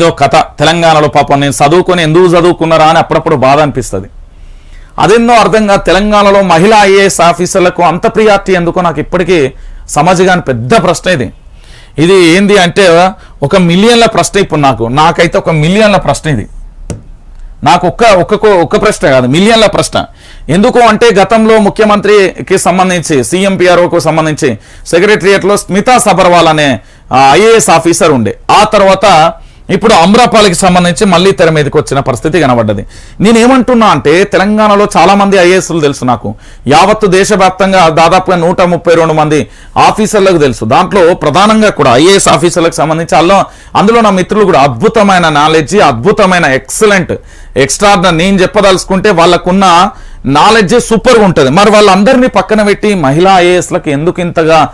ఏదో కథ తెలంగాణలో పాపం నేను చదువుకొని ఎందుకు చదువుకున్నారా అని అప్పుడప్పుడు బాధ అనిపిస్తుంది. అదెన్నో అర్థంగా తెలంగాణలో మహిళా ఐఏఎస్ ఆఫీసర్లకు అంత ప్రియారిటీ ఎందుకో నాకు ఇప్పటికీ సమాజగాని పెద్ద ప్రశ్న ఇది. ఇది ఏంది అంటే ఒక మిలియన్ల ప్రశ్న ఇప్పుడు నాకు. నాకైతే ఒక మిలియన్ల ప్రశ్న ఇది. నాకు ఒక్క ఒక్క ఒక్క ప్రశ్న కాదు మిలియన్ల ప్రశ్న. ఎందుకు అంటే గతంలో ముఖ్యమంత్రికి సంబంధించి సీఎంపీఆర్ఓకు సంబంధించి సెక్రటరియట్లో స్మితా సబర్వాల్ అనే ఐఏఎస్ ఆఫీసర్ ఉండే. ఆ తర్వాత ఇప్పుడు అమ్రాపాలకి సంబంధించి మళ్ళీ తెర మీదకి వచ్చిన పరిస్థితి కనబడ్డది. నేనేమంటున్నా అంటే తెలంగాణలో చాలామంది ఐఏఎస్లు తెలుసు నాకు. యావత్తు దేశవ్యాప్తంగా దాదాపుగా నూట ముప్పై రెండు మంది ఆఫీసర్లకు తెలుసు. దాంట్లో ప్రధానంగా కూడా ఐఏఎస్ ఆఫీసర్లకు సంబంధించి అల్లో అందులో నా మిత్రులు కూడా అద్భుతమైన నాలెడ్జ్ అద్భుతమైన ఎక్సలెంట్ ఎక్స్ట్రాడినరీ. నేను చెప్పదలుచుకుంటే వాళ్ళకున్న నాలెడ్జ్ సూపర్గా ఉంటుంది. మరి వాళ్ళందరినీ పక్కన పెట్టి మహిళా ఐఏఎస్లకు ఎందుకు ఇంతగా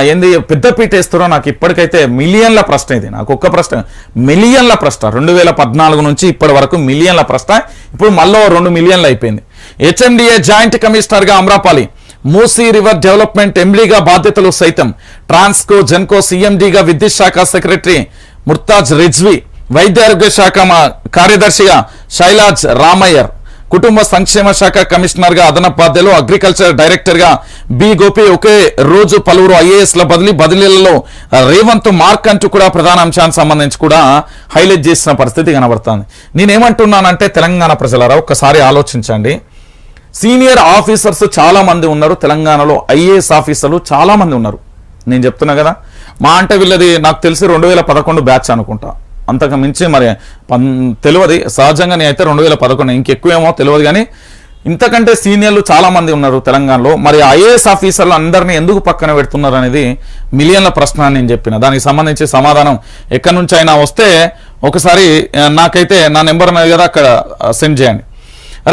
ఏంది పెద్ద పీట వేస్తారో నాకు ఇప్పటికైతే మిలియన్ల ప్రశ్న ఇది. నాకు ఒక్క ప్రశ్న. మిలియన్ల ప్రశ్న. రెండు వేల పద్నాలుగు నుంచి ఇప్పటి వరకు మిలియన్ల ప్రశ్న. ఇప్పుడు మళ్ళీ రెండు మిలియన్లు అయిపోయింది. హెచ్ఎండిఏ జాయింట్ కమిషనర్గా అమ్రాపాలి మూసీ రివర్ డెవలప్మెంట్ ఎండీగా బాధ్యతలు సైతం. ట్రాన్స్కో జెన్కో సీఎండీగా విద్యుత్ శాఖ సెక్రటరీ ముర్తాజ్ రిజ్వి వైద్య ఆరోగ్య శాఖ మా- కార్యదర్శిగా శైలాజ్ రామయ్యర్. కుటుంబ సంక్షేమ శాఖ కమిషనర్గా అదనపు బాధ్యతలు అగ్రికల్చర్ డైరెక్టర్గా బి. గోపి ఒకే రోజు పలువురు ఐఏఎస్ ల బదిలీ బదిలీలలో రేవంత్ మార్క్ అంటూ కూడా ప్రధాన అంశానికి సంబంధించి కూడా హైలైట్ చేసిన పరిస్థితి కనబడుతుంది. నేనేమంటున్నానంటే తెలంగాణ ప్రజలరా ఒక్కసారి ఆలోచించండి. సీనియర్ ఆఫీసర్స్ చాలా మంది ఉన్నారు. తెలంగాణలో ఐఏఎస్ ఆఫీసర్లు చాలా మంది ఉన్నారు. నేను చెప్తున్నా కదా మా అంటే వీళ్ళది నాకు తెలిసి రెండు వేల పదకొండు బ్యాచ్ అనుకుంటా. అంతకు మించి మరి పన్ తెలియదు. సహజంగా నేను అయితే రెండు వేల పదకొండు ఇంకెక్కువేమో తెలియదు కానీ ఇంతకంటే సీనియర్లు చాలామంది ఉన్నారు తెలంగాణలో. మరి ఐఏఎస్ ఆఫీసర్లు అందరినీ ఎందుకు పక్కన పెడుతున్నారు అనేది మిలియన్ల ప్రశ్న అని నేను చెప్పిన. దానికి సంబంధించి సమాధానం ఎక్కడి నుంచి అయినా వస్తే ఒకసారి నాకైతే నా నెంబర్ మీద కదా అక్కడ సెండ్ చేయండి.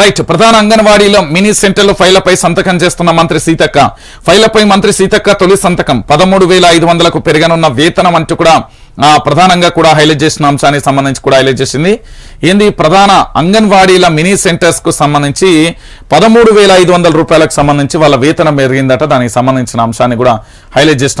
రైట్ ప్రధాన అంగన్వాడీలో మినీ సెంటర్లు ఫైళ్ళపై సంతకం చేస్తున్న మంత్రి సీతక్క. ఫైళ్ళపై మంత్రి సీతక్క తొలి సంతకం. పదమూడు వేల ఐదు వందలకు పెరగనున్న వేతనం అంటూ కూడా ప్రధానంగా కూడా హైలైట్ చేసిన అంశానికి సంబంధించి కూడా హైలైట్ చేసింది. ఏంది ప్రధాన అంగన్వాడీల మినీ సెంటర్స్కు సంబంధించి పదమూడు వేల ఐదు వందల రూపాయలకు సంబంధించి వాళ్ళ వేతనం పెరిగిందట. దానికి సంబంధించిన అంశాన్ని కూడా హైలైట్ చేసిన